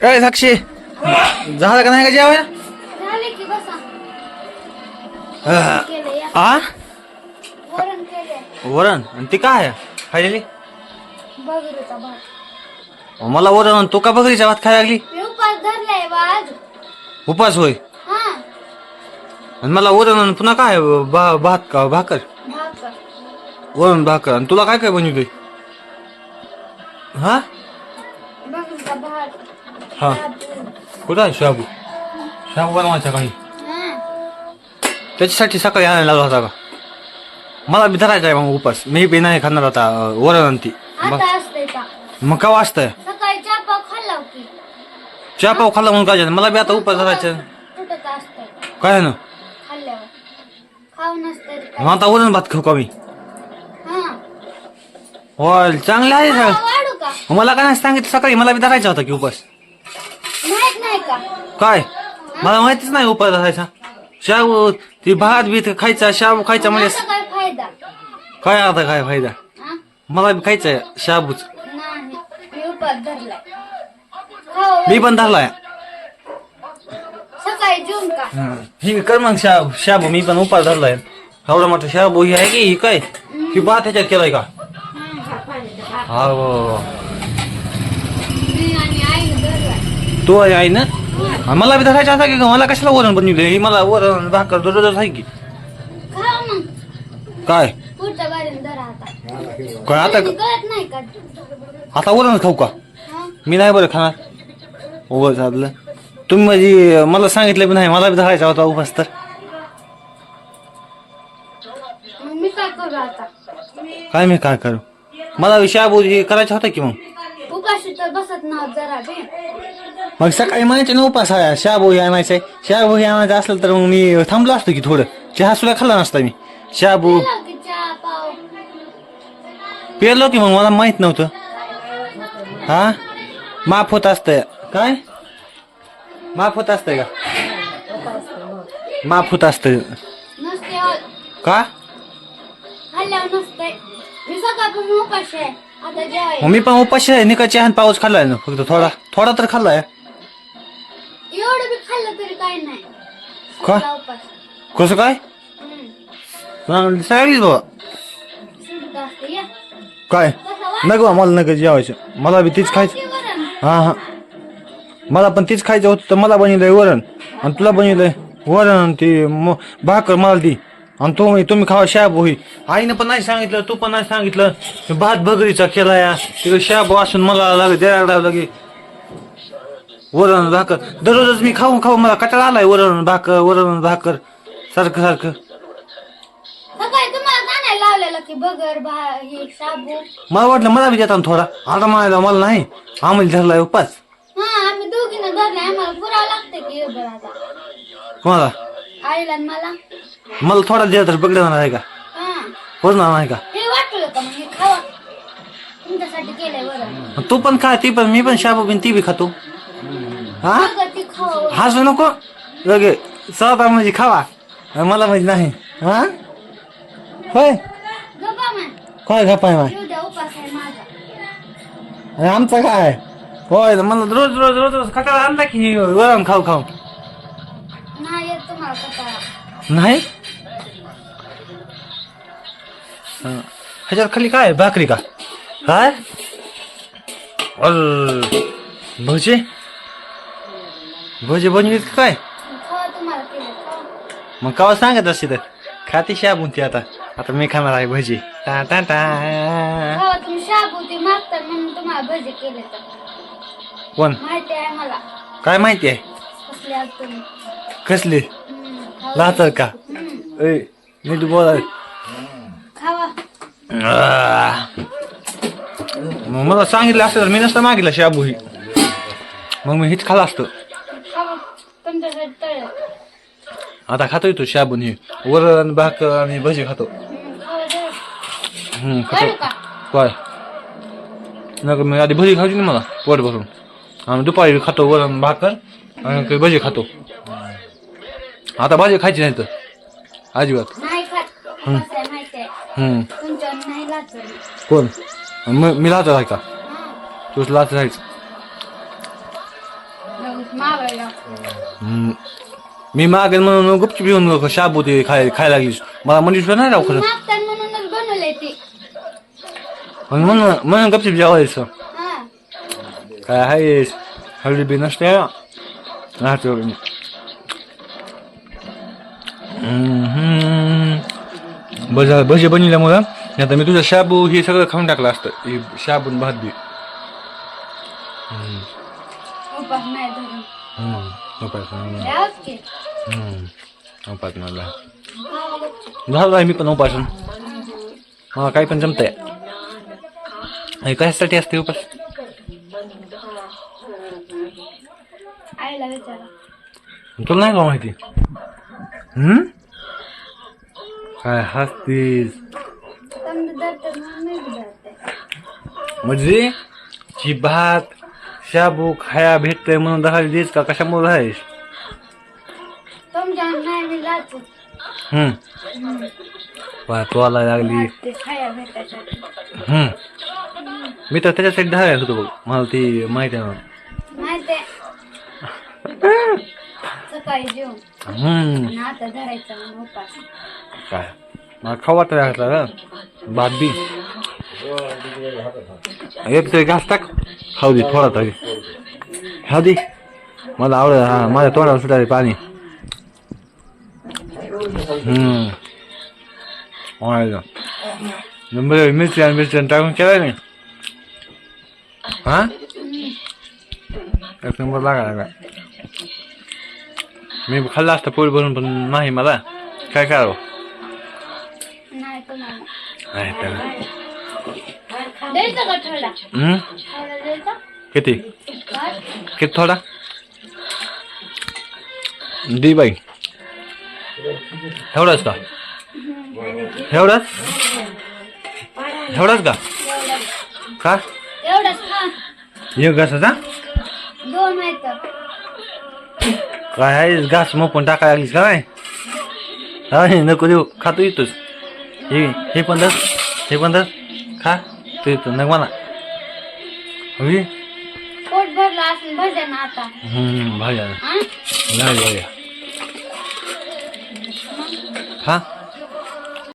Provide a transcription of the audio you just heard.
काय साक्षी. झालं का नाही का या आ? वरण आणि ती काय खायलेली? भात. मला वरण आणि तू का बकरीच्या भात खायला लागली? उपास होय? हा. आणि मला वरण आणि पुन्हा काय भात का? भाकर? वरण भाकर. आणि तुला काय काय बनवतोय? हा? हा. कुठं आहे शाबू? शाबू बनवायचा काही. त्याच्यासाठी सकाळी आणायला लागला होता का? मला बी धरायचा आहे मग उपास. मी बी नाही खाणार आता वरण ती. मग का? सकाळी चहा पाव खाल्ला म्हणून काय? मला बी आता उपास धरायचा काय ना? मग आता वरण भात खाऊ का मी? हा. होय चांगलं आहे मला काय नाही सांगितलं सकाळी? मला बी धरायचा होता की उपास. माहीत नाही का? काय? मला माहितीच नाही उपास धरायचा शाबू ती भात बीत खायचा शाबू खायचा म्हणजे काय फायदा? काय आता काय फायदा? हा? मला बी खायचंय शाबूच. नाही मी उपास धरलाय. खाऊ मी पण धरलाय. सकाळी जेवून का हं. ही कर मग शाबू. शाबू मी पण उपास धरलाय. एवढा मोठा शाबू ही आहे की ही काय? ही भात ह्याच्यात केलाय का? हा. मी आणि धरलाय. तू आहे ना? मला बी धरायचा होता की ग? मला कशाला वरण बनवलं ही मला वरण भाकर दररोजच आहे की? खा मग काय? पुढच्या बारीने धरा आता. काय आता कळत नाही का? आता वरण खाऊ का? हा. मी नाही बरं खाणार. उभं झालं तुम्ही माझी मला सांगितलं बी नाही मला बी धरायचा होता उपास तर. मग मी काय करू आता? काय मी काय करू? मला शाबू हे करायचा होता की मग? उपाशी तर बसत ना जरा बे. मग सकाळी म्हणायचे ना उपास आहे शाबू हे आणायचं आहे शाबू हे आणायचं असलं तर मग मी थांबलो असतो की थोडं. चहा सुद्धा खाल्ला नसता मी. शाबू पेरलो की मग मला माहीत नव्हतं. हा? माफ होत असतंय. काय? माफ होत असतंय का? माफ होत असतंय. होत. का? मी पण उपाशी आहे. निका चहा पाऊस खाल्लाय ना फक्त थोडा. थोडा तर खाल्लाय. खाल्लं तरी काय नाही. का? सुटला उपास कसं काय? हम्म. सांगितलीच बाबा. सुटत असते या. काय? नको बा, मला नका जेवायचं. मला बी तीच खायचं. हा हा. मला पण तीच खायचं होतं तर मला बनवलंय वरण. आणि तुला बनवलंय वरण आणि ती म- भाकर मला ती आणि तुम्ही तुम्ही खावा शाबू होई आईनं पण नाही सांगितलं तू पण नाही सांगितलं. भात भगरीचा केला या तिकडे शाबू असून मला लागे द्यायला लागे. वरण भाकर. दररोजच मी खाऊन खाऊन मला कटाळा आलाय वरण भाकर वरण भाकर. सारखं सारखं. सकाळी तुम्हाला जाण्याला लावलेलं की बगर भा हे साबू मला वाटलं मला बी देता थोडा. आता म्हणायला मला नाही. आम्हाला धरलाय उपास. हा आम्ही दोघीनं धरले आम्हाला पुरावं लागतं की बरं आता. कोणाला आईला आणि मला. मला थोडा दिला तर बघणार आहे का? हा. नाही का? हे वाटलं का मग? हे खावा. तुमच्यासाठी केलंय वरण. तू पण खा ती पण मी पण शाबू बिन ती बी खातो. हा? बघा हसू नको. लगे स्वतः म्हणजे खावा मला म्हणजे नाही. हा? होय? काय गप्पा माय. आहे काय? होय मला रोज रोज रोज रोज खटाळा आणला की वरण खाऊ खाऊ. नाही? ह्याच्यात खाली काय भाकरी का? काय अर भजे भजे बनवीत का काय? खावा मग कवा सांगत असते तर? खाती शाबून ती आता. आता मी खाणार आहे भजी. टा टा टा. तर. कोण? काय माहिती आहे? कसले. लातर का? ए नीट बोला. मला सांगितलं असतं तर मी नसतं मागितलं शाबू ही. मग मी हेच खाल्लं असतं. तळ आता खातोय तो शाबून ही. वरण भाकर आणि भजी खातो. हम्म, खातो. काय? नका मी आधी भजी खायची ना मला पोट भरून. आणि दुपारी खातो वरण भाकर आणि काही भजी खातो. आता भाजी खायची नाही तर अजिबात. नाही खात. कसं आहे माहिती आहे? हम्म. तुमच्यावर नाही लाचलं कोण? मी मी लाच आहे का? तूच लाच राहायचं हम्म. मी मागेल म्हणून गुपचूप येऊन शाबू ते खाय खायला लागलीस मला म्हणलीस नाही राव खरं मागतात म्हणूनच बनवलंय ते. पण म्हणून म्हणून गपचूप जेवायचं. हा. काय आहे? हळदी बी नसते. राहतो भजा भजे बनल्यामुळं आता मी तुझं शाबू हे सगळं खाऊन टाकलं असतं. हे शाबून भात बी. नाही हम्म, उपास नाही. द्यावंच की हम्म, उपास मला झालं आहे मी पण उपासून मला काही पण जमतंय हे कशासाठी असते उपास तुला नाही का माहिती हम्म काय हसतीस म्हणजे जी भात शाबू खाया भेटतंय म्हणून दहा देस का? कशामुळे राहायस? तुमच्या नाही मी जातो. हम्म. तोला लागली. ते खाया भेटायसाठी. हम्म. मी तर त्याच्यासाठी दहा होतो बघ. मला ती माहिती आहे ना माहिती सकाळी जेवण. हम्म. आणि आता धरायचा मग उपास. काय? मला खाऊ वाटत घातला का भात बी. एक तरी घास टाक. खाऊ दे थोडा तरी. खाऊ दे. मला आवडत हा माझ्या तोंडावर सुटायला पाणी. नंबर मिरची आणि मिरची टाकून केलाय नाही हा? एक नंबर लागा लागा. मी खाल्ला असता पोट भरून पण नाही मला. काय करावं? नाही तुम्हाला हम्म? किती. किती थोडा? दी बाई. एवढाच का? एवढाच? एवढाच का? का? एक घासाचा? काय आहे? घास मग पण टाकायला लागलीस का नाही? हा नको देऊ. खातो येतोच हे हे पण दस हे पण दस खा. तू नको म्हणा. होई पोट भरलं असून भजन आता. हम्म भाज्या हा? नाही भाज्या